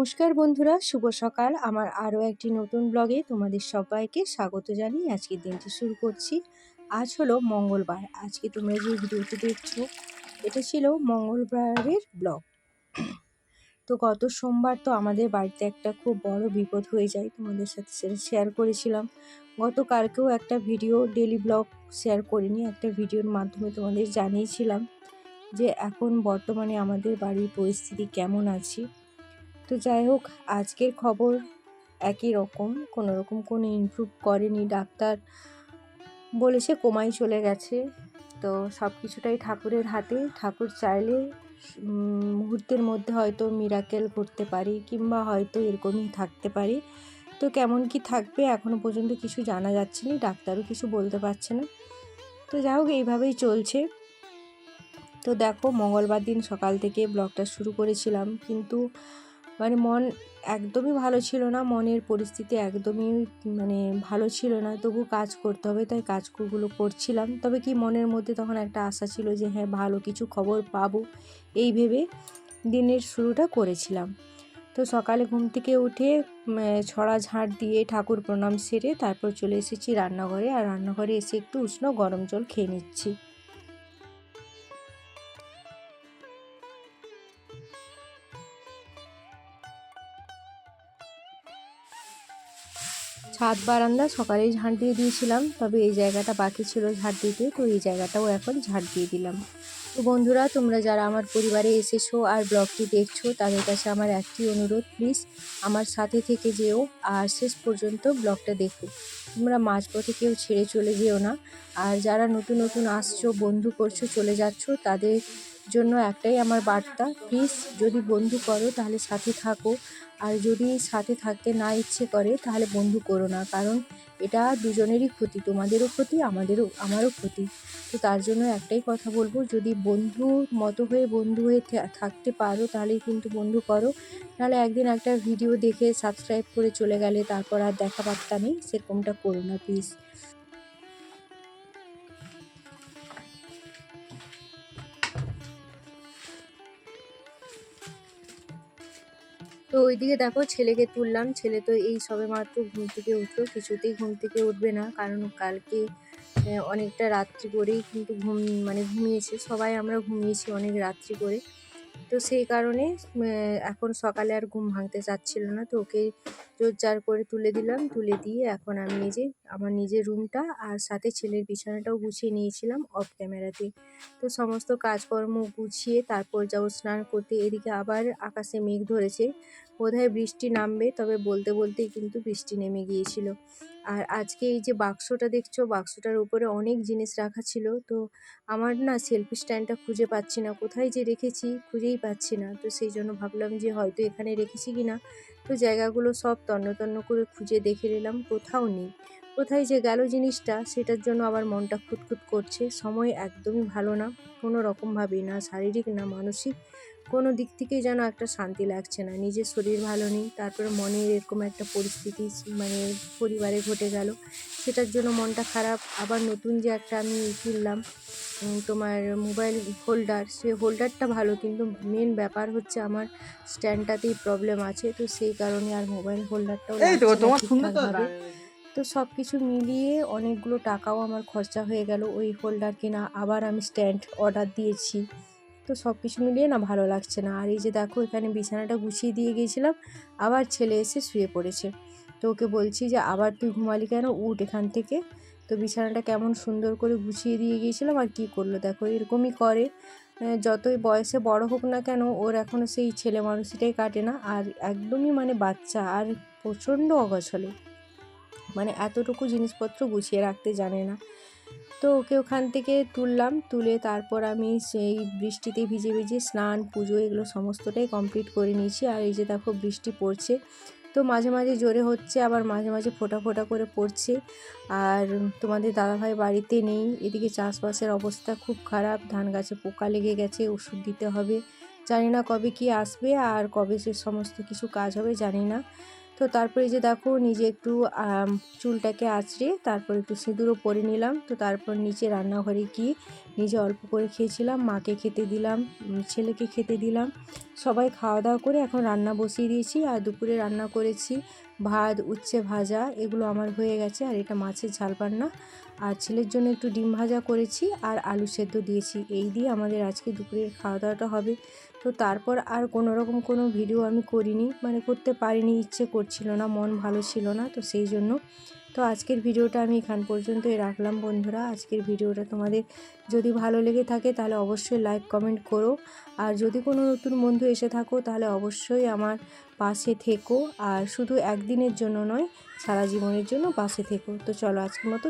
নমস্কার বন্ধুরা, শুভ সকাল। আমার আরও একটি নতুন ব্লগে তোমাদের সবাইকে স্বাগত জানিয়ে আজকের দিনটি শুরু করছি। আজ হলো মঙ্গলবার। আজকে তোমরা যে ভিডিওটি দেখছ, এটা ছিল মঙ্গলবারের ব্লগ। তো গত সোমবার তো আমাদের বাড়িতে একটা খুব বড় বিপদ হয়ে যায়, তোমাদের সাথে সেটা শেয়ার করেছিলাম। গতকালকেও একটা ভিডিও ডেলি ব্লগ শেয়ার করিনি, একটা ভিডিওর মাধ্যমে তোমাদের জানিয়েছিলাম যে এখন বর্তমানে আমাদের বাড়ির পরিস্থিতি কেমন আছে। তো যাই হোক, আজকের খবর একই রকম। কোনো রকম কোনো ইমপ্রুভ করেনি ডাক্তার বলেছে কোমায় চলে গেছে। তো সব কিছুটাই ঠাকুরের হাতে। ঠাকুর চাইলে মুহূর্তের মধ্যে হয়তো মিরাকেল করতে পারি কিংবা হয়তো এরকমই থাকতে পারি। তো কেমন কি থাকবে এখনও পর্যন্ত কিছু জানা যাচ্ছে না, ডাক্তারও কিছু বলতে পারছে না। তো যাই হোক, এইভাবেই চলছে। তো দেখো, মঙ্গলবার দিন সকাল থেকে ব্লগটা শুরু করেছিলাম। কিন্তু মানে মন একদমই ভালো ছিল না, মনের পরিস্থিতি একদমই মানে ভালো ছিল না। তবু কাজ করতে হবে, তাই কাজগুলো করছিলাম। তবে কি মনের মধ্যে তখন একটা আশা ছিল যে হ্যাঁ ভালো কিছু খবর পাবো। এই ভেবে দিনের শুরুটা করেছিলাম। তো সকালে ঘুম থেকে উঠে ছড়া ঝাঁট দিয়ে ঠাকুর প্রণাম সেরে তারপর চলে এসেছি রান্নাঘরে। আর রান্নাঘরে এসে একটু উষ্ণ গরম জল খেয়ে নিচ্ছি। ছাদ বারান্দা সকালেই ঝাঁট দিয়ে দিয়েছিলাম, তবে এই জায়গাটা বাকি ছিল ঝাঁট দিতে, তো এই জায়গাটাও এখন ঝাঁট দিয়ে দিলাম। তো বন্ধুরা, তোমরা যারা আমার পরিবারে এসেছ আর ব্লগটি দেখছ, তাদের কাছে আমার একটি অনুরোধ প্লিজ আমার সাথে থেকে যেও আর শেষ পর্যন্ত ব্লগটা দেখো। তোমরা মাঝপথে কেউ ছেড়ে চলে যেও না। আর যারা নতুন নতুন আসছো, বন্ধু করছ, চলে যাচ্ছ, তাদের জন্য একটাই আমার বার্তা প্লিজ যদি বন্ধু করো, তাহলে সাথে থাকো। আর যদি সাথে থাকতে না ইচ্ছে করে, তাহলে বন্ধু করো না, কারণ এটা দুজনেরই ক্ষতি, তোমাদেরও ক্ষতি, আমাদেরও, আমারও ক্ষতি। তো তার জন্য একটাই কথা বলব, যদি বন্ধু মতো হয়ে বন্ধু হয়ে থাকতে পারো তাহলেই কিন্তু বন্ধু করো। নাহলে একদিন একটা ভিডিও দেখে সাবস্ক্রাইব করে চলে গেলে, তারপর আর দেখা পাত্তা নেই, সেরকমটা করো না প্লিজ তো ওইদিকে দেখো ছেলেকে তুললাম। ছেলে তো এই সবে মাত্র ঘুম থেকে উঠল, কিছুতেই ঘুম থেকে উঠবে না। কারণ কালকে অনেকটা রাত্রি করেই কিন্তু ঘুম মানে ঘুমিয়েছে। সবাই আমরা ঘুমিয়েছি অনেক রাত্রি করে। তো সেই কারণে এখন সকালে আর ঘুম ভাঙতে চাচ্ছিল না। তো ওকে জোরজার করে তুলে দিলাম, তুলে দিয়ে এখন আমি নিজে আমার নিজের রুমটা আর সাথে ছেলের বিছানাটাও গুছিয়ে নিয়েছিলাম অফ ক্যামেরাতে তো সমস্ত কাজকর্ম গুছিয়ে তারপর যাব স্নান করতে। এদিকে আবার আকাশে মেঘ ধরেছে। বোধহয় বৃষ্টি নামবে, তবে বলতে বলতেই কিন্তু বৃষ্টি নেমে গিয়েছিল। আর আজকে এই যে বাক্সটা দেখছ, বাক্সটার উপরে অনেক জিনিস রাখা ছিল। তো আমার না সেলফি স্ট্যান্ডটা খুঁজে পাচ্ছি না। কোথায় যে রেখেছি খুঁজেই পাচ্ছি না। তো সেই জন্য ভাবলাম যে হয়তো এখানে রেখেছি কি না তো জায়গাগুলো সব তন্ন করে খুঁজে দেখে নিলাম, কোথাও নেই। কোথায় যে গেল জিনিসটা, সেটার জন্য আবার মনটা খুঁতখুত করছে। সময় একদমই ভালো না, কোনো রকমভাবেই না, শারীরিক না মানসিক। কোনো দিক থেকেই যেন একটা শান্তি লাগছে না। নিজের শরীর ভালো নেই, তারপরে মনের এরকম একটা পরিস্থিতি মানে পরিবারে ঘটে গেল। সেটার জন্য মনটা খারাপ। আবার নতুন যে একটা আমি কিনলাম তোমার মোবাইল হোল্ডার সে হোল্ডারটা ভালো কিন্তু মেন ব্যাপার হচ্ছে আমার স্ট্যান্ডটাতেই প্রবলেম আছে তো সেই কারণে আর মোবাইল হোল্ডারটাও তো সব কিছু মিলিয়ে অনেকগুলো টাকাও আমার খরচা হয়ে গেল ওই হোল্ডার কেনা আবার আমি স্ট্যান্ড অর্ডার দিয়েছি। তো সব কিছু মিলিয়ে না ভালো লাগছে না। আর এই যে দেখো এখানে বিছানাটা গুছিয়ে দিয়ে গিয়েছিলাম আবার ছেলে এসে শুয়ে পড়েছে। তো ওকে বলছি যে আবার তুই ঘুমালি কেন? উঠ এখান থেকে। তো বিছানাটা কেমন সুন্দর করে গুছিয়ে দিয়ে গিয়েছিলাম আর কী করল? দেখো, এরকমই করে। যতই বয়সে বড় হোক না কেন, ওর এখনও সেই ছেলে মানুষটাই কাটে না। আর একদমই মানে বাচ্চা, আর প্রচণ্ড অগছলে। মানে এতটুকু জিনিসপত্র গুছিয়ে রাখতে জানে না। তো ওকে ওখান থেকে তুললাম, তুলে তারপর আমি সেই বৃষ্টিতে ভিজে ভিজে স্নান, পুজো, এগুলো সমস্তটাই কমপ্লিট করে নিয়েছি। আর এই যে দেখো, বৃষ্টি পড়ছে। তো মাঝে মাঝে জোরে হচ্ছে, আবার মাঝে মাঝে ফোটা ফোটা করে পড়ছে। আর তোমাদের দাদাভাই বাড়িতে নেই, এদিকে চাষবাসের অবস্থা খুব খারাপ, ধান গাছে পোকা লেগে গেছে, ওষুধ দিতে হবে। জানি না কবে কি আসবে আর কবে সে সমস্ত কিছু কাজ হবে, জানি না। তো তারপরে যে দেখো, নিজে একটু চুলটাকে আঁচড়ে তারপর একটু সিঁদুরও পরে নিলাম। তো তারপর নিচে রান্নাঘরে গিয়ে নিজে অল্প করে খেয়েছিলাম, মাকে খেতে দিলাম ছেলেকে খেতে দিলাম। সবাই খাওয়া দাওয়া করে এখন রান্না বসিয়ে দিয়েছি আর দুপুরে রান্না করেছি ভাত, উচ্ছে ভাজা, এগুলো আমার হয়ে গেছে আর এটা মাছের ঝাল রান্না আর ছেলের জন্য একটু ডিম ভাজা করেছি আর আলু সেদ্ধ দিয়েছি। এই দিয়ে আমাদের আজকে দুপুরের খাওয়া দাওয়াটা হবে। তো তারপর আর কোনো রকম কোনো ভিডিও আমি করিনি মানে করতে পারিনি, ইচ্ছে করছিল না, মন ভালো ছিল না, তো সেই জন্য তো আজকের ভিডিওটা আমি এখান পর্যন্তই রাখলাম বন্ধুরা। আজকের ভিডিওটা তোমাদের যদি ভালো লেগে থাকে তাহলে অবশ্যই লাইক, কমেন্ট করো। আর যদি কোনো নতুন বন্ধু এসে থাকো তাহলে অবশ্যই আমার পাশে থেকো। আর শুধু একদিনের জন্য নয়, সারা জীবনের জন্য পাশে থেকো। তো চলো আজকের মতো।